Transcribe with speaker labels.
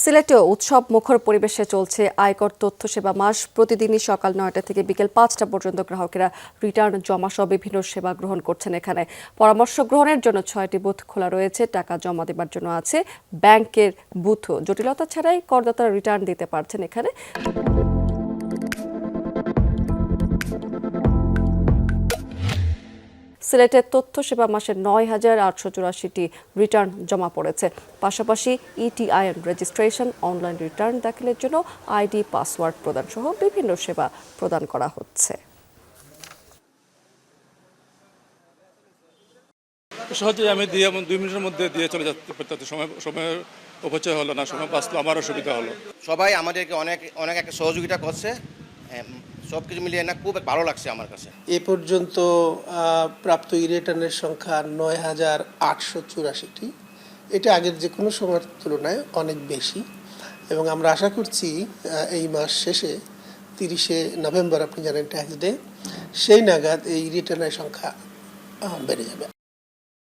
Speaker 1: সিলেটেও উৎসব মুখর পরিবেশে চলছে আয়কর তথ্য সেবা মাস। প্রতিদিনই সকাল নয়টা থেকে বিকেল পাঁচটা পর্যন্ত গ্রাহকেরা রিটার্ন জমা সহ বিভিন্ন সেবা গ্রহণ করছেন এখানে। পরামর্শ গ্রহণের জন্য ছয়টি বুথ খোলা রয়েছে, টাকা জমা দেবার জন্য আছে, ব্যাংকের বুথও। জটিলতা ছাড়াই করদাতারা রিটার্ন দিতে পারছেন এখানে। সিলেটের তথ্য সেবা মাসে নয় হাজার আটশো চুরাশিটি রিটার্ন জমা পড়েছে। পাশাপাশি ইটিআইএন রেজিস্ট্রেশন অনলাইন রিটার্ন দাখিলের জন্য আইডি পাসওয়ার্ড প্রদান সহ বিভিন্ন সেবা প্রদান করা হচ্ছে।
Speaker 2: সহজেই আমি দিয়ে দুই মিনিটের মধ্যে দিয়ে চলে যেতে সময় সময়ের অপচয় হলো না সময় বাঁচলো আমারও সুবিধা হলো।
Speaker 3: সবাই আমাদেরকে অনেক অনেক একটা সহযোগিতা করছে। সব কিছু মিলিয়ে না, খুব ভালো লাগছে আমার কাছে।
Speaker 4: এ পর্যন্ত প্রাপ্ত ই রিটার্নের সংখ্যা নয় হাজার আটশো চুরাশিটি। এটা আগের যে কোনো সময়ের তুলনায় অনেক বেশি। এবং আমরা আশা করছি এই মাস শেষে, তিরিশে নভেম্বর, আপনি জানেন ট্যাক্স ডে সেই নাগাদ এই রিটার্নের সংখ্যা বেড়ে যাবে।